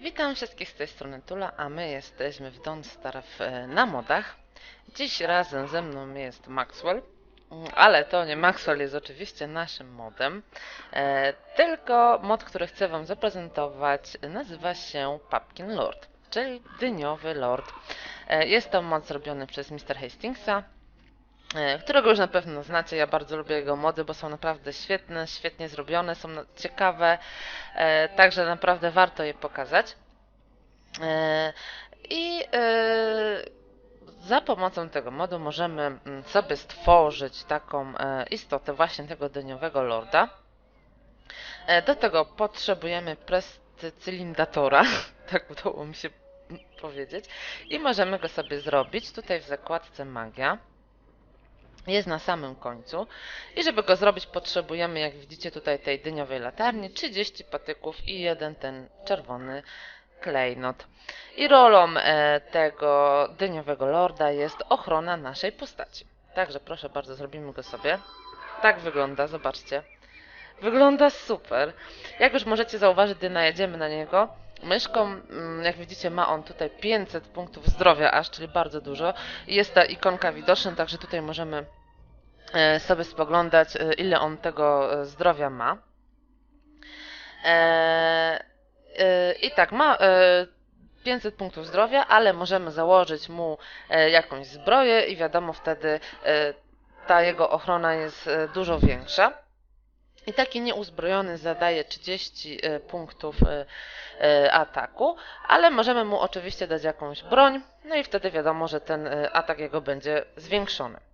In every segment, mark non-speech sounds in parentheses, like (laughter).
Witam wszystkich z tej strony Tula, a my jesteśmy w Don't Starve e, na modach. Dziś razem ze mną jest Maxwell, Mm, ale to nie Maxwell jest oczywiście naszym modem, e, tylko mod, który chcę Wam zaprezentować nazywa się Pumpkin Lord, czyli dyniowy lord. E, jest to mod zrobiony przez Mr. Hastingsa, którego już na pewno znacie. Ja bardzo lubię jego mody, bo są naprawdę świetne, świetnie zrobione, są ciekawe, e, także naprawdę warto je pokazać. E, I e, za pomocą tego modu możemy mm, sobie stworzyć taką e, istotę właśnie tego dyniowego lorda. E, Do tego potrzebujemy prestycylindatora, (laughs) tak udało mi się powiedzieć, i możemy go sobie zrobić tutaj w zakładce magia. Jest na samym końcu. I żeby go zrobić, potrzebujemy, jak widzicie tutaj, tej dyniowej latarni, 30 patyków i jeden ten czerwony klejnot. I rolą e, tego dyniowego lorda jest ochrona naszej postaci. Także proszę bardzo, zrobimy go sobie. Tak wygląda, zobaczcie. Wygląda super. Jak już możecie zauważyć, gdy najedziemy na niego, myszką, mm, jak widzicie, ma on tutaj 500 punktów zdrowia aż, czyli bardzo dużo. Jest ta ikonka widoczna, także tutaj możemy sobie spoglądać, e, ile on tego e, zdrowia ma. E, e, I tak, ma e, 500 punktów zdrowia, ale możemy założyć mu e, jakąś zbroję i wiadomo wtedy e, ta jego ochrona jest e, dużo większa. I taki nieuzbrojony zadaje 30 e, punktów e, e, ataku, ale możemy mu oczywiście dać jakąś broń, no i wtedy wiadomo, że ten e, atak jego będzie zwiększony.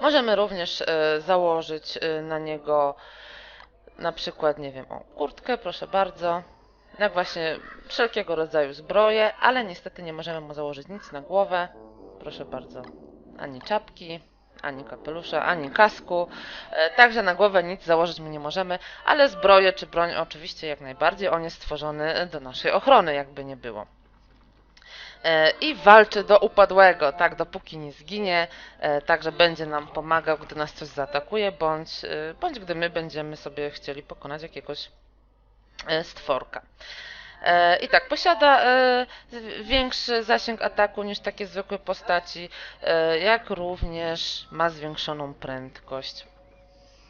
Możemy również e, założyć e, na niego na przykład, nie wiem, o kurtkę, proszę bardzo, jak właśnie wszelkiego rodzaju zbroje, ale niestety nie możemy mu założyć nic na głowę, proszę bardzo, ani czapki, ani kapelusza, ani kasku, e, także na głowę nic założyć mu nie możemy, ale zbroję czy broń oczywiście jak najbardziej, on jest stworzony do naszej ochrony, jakby nie było. E, I walczy do upadłego, tak, dopóki nie zginie, e, także będzie nam pomagał, gdy nas coś zaatakuje, bądź, e, bądź gdy my będziemy sobie chcieli pokonać jakiegoś stworka. I tak, posiada większy zasięg ataku niż takie zwykłe postaci, jak również ma zwiększoną prędkość.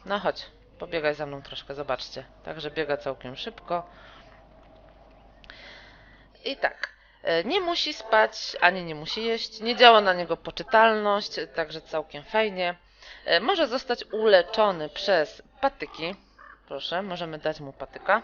No chodź, pobiegaj za mną troszkę, zobaczcie. Także biega całkiem szybko. I tak, nie musi spać, ani nie musi jeść, nie działa na niego poczytalność, także całkiem fajnie. E, Może zostać uleczony przez patyki. Proszę, możemy dać mu patyka.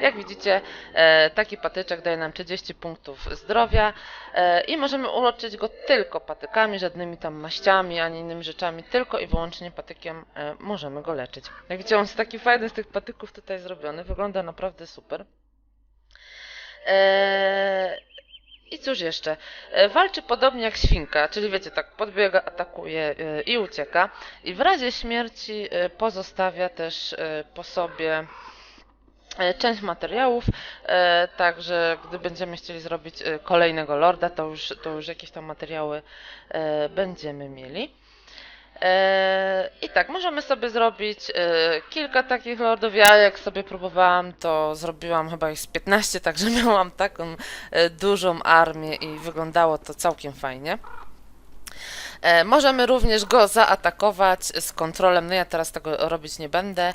Jak widzicie, e, taki patyczek daje nam 30 punktów zdrowia e, i możemy uleczyć go tylko patykami, żadnymi tam maściami ani innymi rzeczami, tylko i wyłącznie patykiem e, możemy go leczyć. Jak widzicie, on jest taki fajny z tych patyków tutaj zrobiony, wygląda naprawdę super. E, I cóż jeszcze? E, Walczy podobnie jak świnka, czyli wiecie, tak podbiega, atakuje e, i ucieka. I w razie śmierci pozostawia też po sobie część materiałów, także gdy będziemy chcieli zrobić kolejnego lorda, to już, to już jakieś tam materiały będziemy mieli. E, I tak, możemy sobie zrobić e, kilka takich lordów. Ja jak sobie próbowałam, to zrobiłam chyba ich z 15, także (laughs) miałam taką e, dużą armię i wyglądało to całkiem fajnie. Możemy również go zaatakować z kontrolem. No ja teraz tego robić nie będę,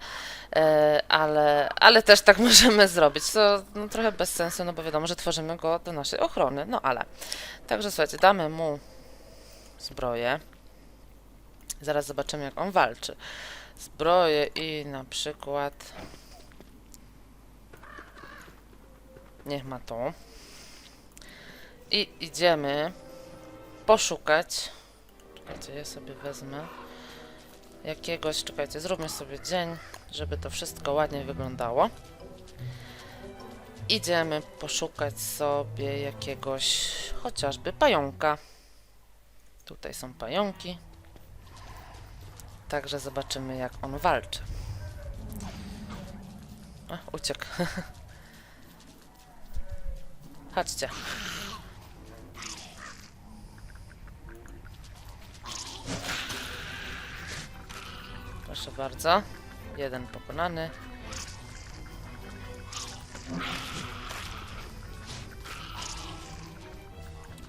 ale, ale też tak (laughs) możemy zrobić. To no, trochę bez sensu, no bo wiadomo, że tworzymy go do naszej ochrony. No ale. Także słuchajcie, damy mu zbroję. Zaraz zobaczymy, jak on walczy. Zbroję i na przykład. Niech ma to. I idziemy poszukać. Czekajcie, ja sobie wezmę jakiegoś. Czekajcie, zróbmy sobie dzień, żeby to wszystko ładnie wyglądało. Idziemy poszukać sobie jakiegoś chociażby pająka. Tutaj są pająki. Także zobaczymy, jak on walczy. A, uciekł. (laughs) Chodźcie. Proszę bardzo. Jeden pokonany.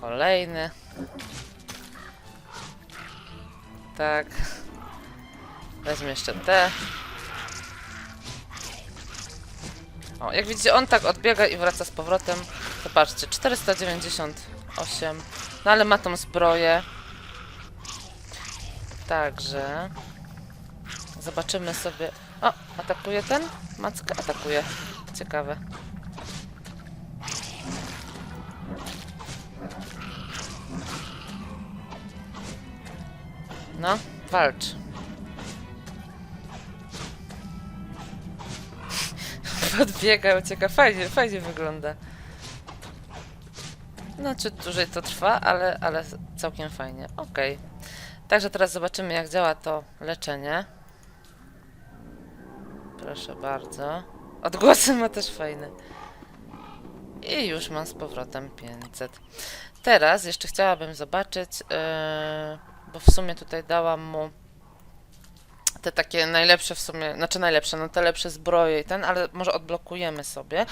Kolejny. Tak. Weźmy jeszcze te. O, jak widzicie, on tak odbiega i wraca z powrotem. Zobaczcie, 498. No ale ma tą zbroję. Także... Zobaczymy sobie... O, atakuje ten? Mackę atakuje. Ciekawe. No, walcz. Podbiega, ucieka. Fajnie, fajnie wygląda. No, czy dłużej to trwa, ale, ale całkiem fajnie. Okej. Także teraz zobaczymy, jak działa to leczenie. Proszę bardzo. Odgłosy ma też fajne. I już mam z powrotem 500. Teraz jeszcze chciałabym zobaczyć, yy, bo w sumie tutaj dałam mu te takie najlepsze w sumie, znaczy najlepsze, no te lepsze zbroje i ten, ale może odblokujemy sobie.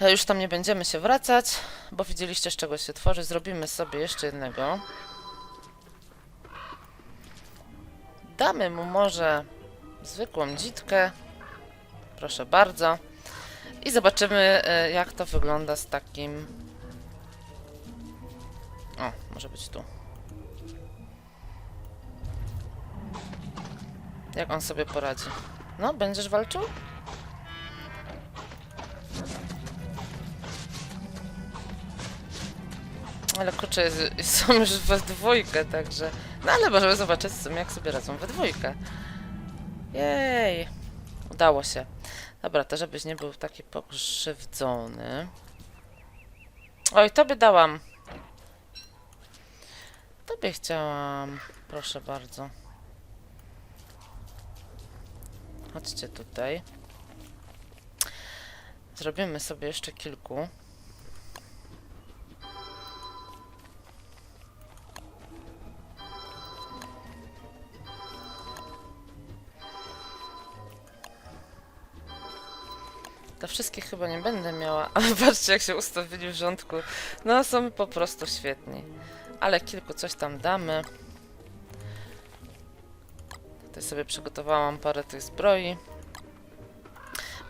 E, Już tam nie będziemy się wracać, bo widzieliście z czego się tworzy. Zrobimy sobie jeszcze jednego. Damy mu może zwykłą dzitkę. Proszę bardzo. I zobaczymy, e, jak to wygląda z takim. O, może być tu. Jak on sobie poradzi? No, będziesz walczył? Ale kurczę, są już we dwójkę, także... No ale możemy zobaczyć jak sobie radzą we dwójkę. Jej! Udało się. Dobra, to żebyś nie był taki pokrzywdzony. Oj, tobie dałam. Tobie chciałam. Proszę bardzo. Chodźcie tutaj. Zrobimy sobie jeszcze kilku. To wszystkich chyba nie będę miała, (laughs) ale patrzcie jak się ustawili w rządku. No są po prostu świetni. Ale kilku coś tam damy. Tutaj sobie przygotowałam parę tych zbroi.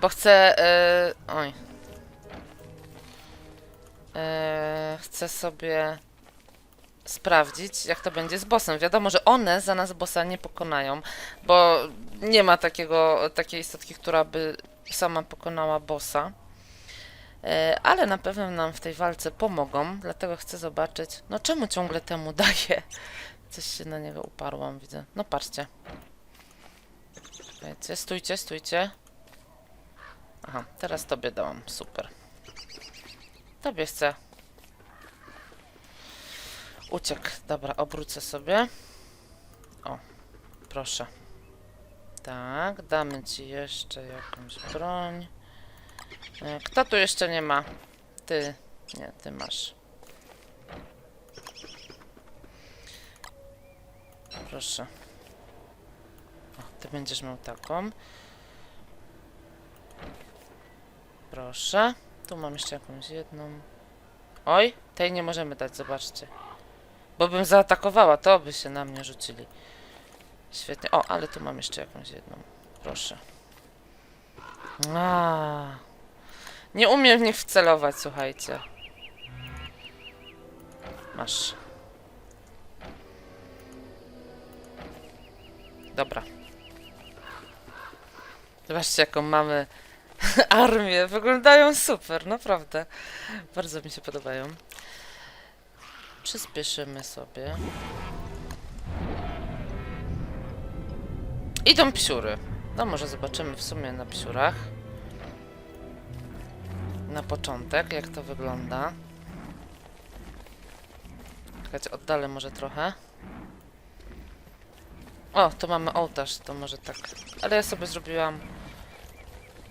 Bo chcę... e, oj. E, chcę sobie sprawdzić, jak to będzie z bossem. Wiadomo, że one za nas bossa nie pokonają, bo nie ma takiego, takiej istotki, która by sama pokonała bossa. E, ale na pewno nam w tej walce pomogą, dlatego chcę zobaczyć. No czemu ciągle temu (laughs) daję? Coś się na niego uparłam, widzę. No patrzcie. Czekajcie, stójcie, stójcie. Aha, teraz tobie dałam, super. Tobie chcę. Uciekł. Dobra, obrócę sobie. O, proszę. Tak, damy ci jeszcze jakąś broń. E, Kto tu jeszcze nie ma? Ty. Nie, ty masz. Proszę. Ty będziesz miał taką. Proszę. Tu mam jeszcze jakąś jedną. Oj, tej nie możemy dać, zobaczcie. Bo bym zaatakowała, to by się na mnie rzucili. Świetnie. O, ale tu mam jeszcze jakąś jedną. Proszę. A. Nie umiem w nich wcelować, słuchajcie. Masz. Dobra. Zobaczcie, jaką mamy (laughs) armię. Wyglądają super, naprawdę. Bardzo mi się podobają. Przyspieszymy sobie. Idą psiury. No może zobaczymy w sumie na psiurach. Na początek, jak to wygląda. Czekajcie, oddalę może trochę. O, to mamy ołtarz, to może tak. Ale ja sobie zrobiłam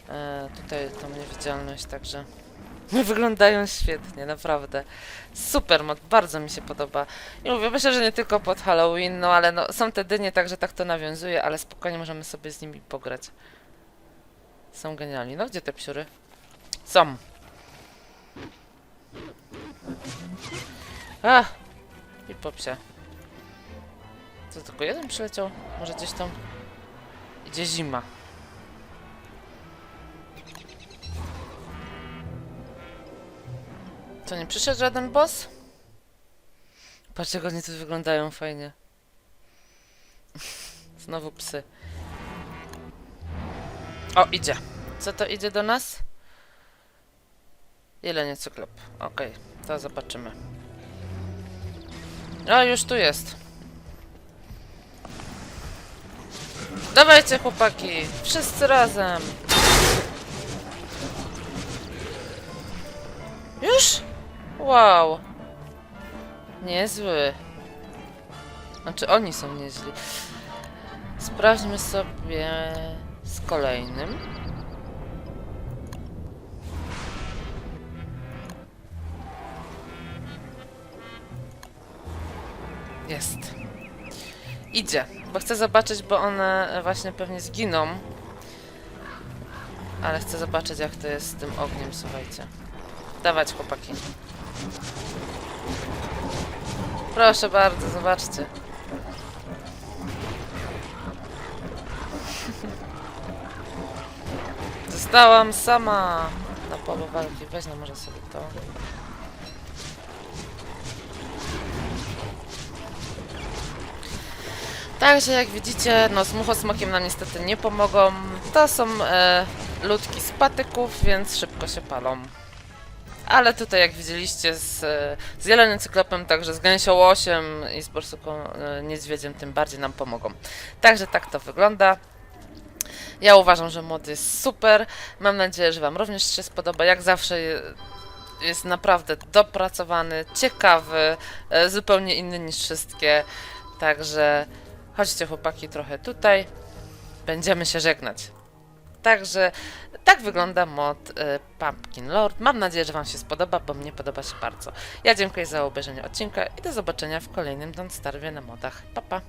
e, tutaj tą niewidzialność, także (laughs) wyglądają świetnie, naprawdę. Super mod, bardzo mi się podoba. I mówię, myślę, że nie tylko pod Halloween, no ale no, są te dynie, także tak to nawiązuje, ale spokojnie możemy sobie z nimi pograć. Są genialni. No gdzie te psiury? Są. A! I popsia. Co, tylko jeden przyleciał? Może gdzieś tam... Idzie zima. Co, nie przyszedł żaden boss? Patrzcie, jak oni tu wyglądają fajnie. (laughs) Znowu psy. O, idzie. Co to idzie do nas? Jelenie cyklop. Okej, to zobaczymy. A, już tu jest. Dawajcie, chłopaki! Wszyscy razem! Już? Wow! Niezły. Znaczy, oni są nieźli. Sprawdźmy sobie z kolejnym. Jest. Idzie, bo chcę zobaczyć, bo one właśnie pewnie zginą. Ale chcę zobaczyć, jak to jest z tym ogniem, słuchajcie. Dawać, chłopaki. Proszę bardzo, zobaczcie. Zostałam sama na polu walki. Weź no może sobie to. Także jak widzicie, no z muchosmokiem nam niestety nie pomogą. To są e, ludki z patyków, więc szybko się palą. Ale tutaj jak widzieliście z, z zielonym cyklopem, także z gęsiołosiem i z borsuką e, niedźwiedziem tym bardziej nam pomogą. Także tak to wygląda. Ja uważam, że mod jest super. Mam nadzieję, że Wam również się spodoba. Jak zawsze je- jest naprawdę dopracowany, ciekawy, e, zupełnie inny niż wszystkie. Także chodźcie chłopaki trochę tutaj. Będziemy się żegnać. Także tak wygląda mod e, Pumpkin Lord. Mam nadzieję, że Wam się spodoba, bo mnie podoba się bardzo. Ja dziękuję za obejrzenie odcinka i do zobaczenia w kolejnym Don't Starwie na modach. Pa pa!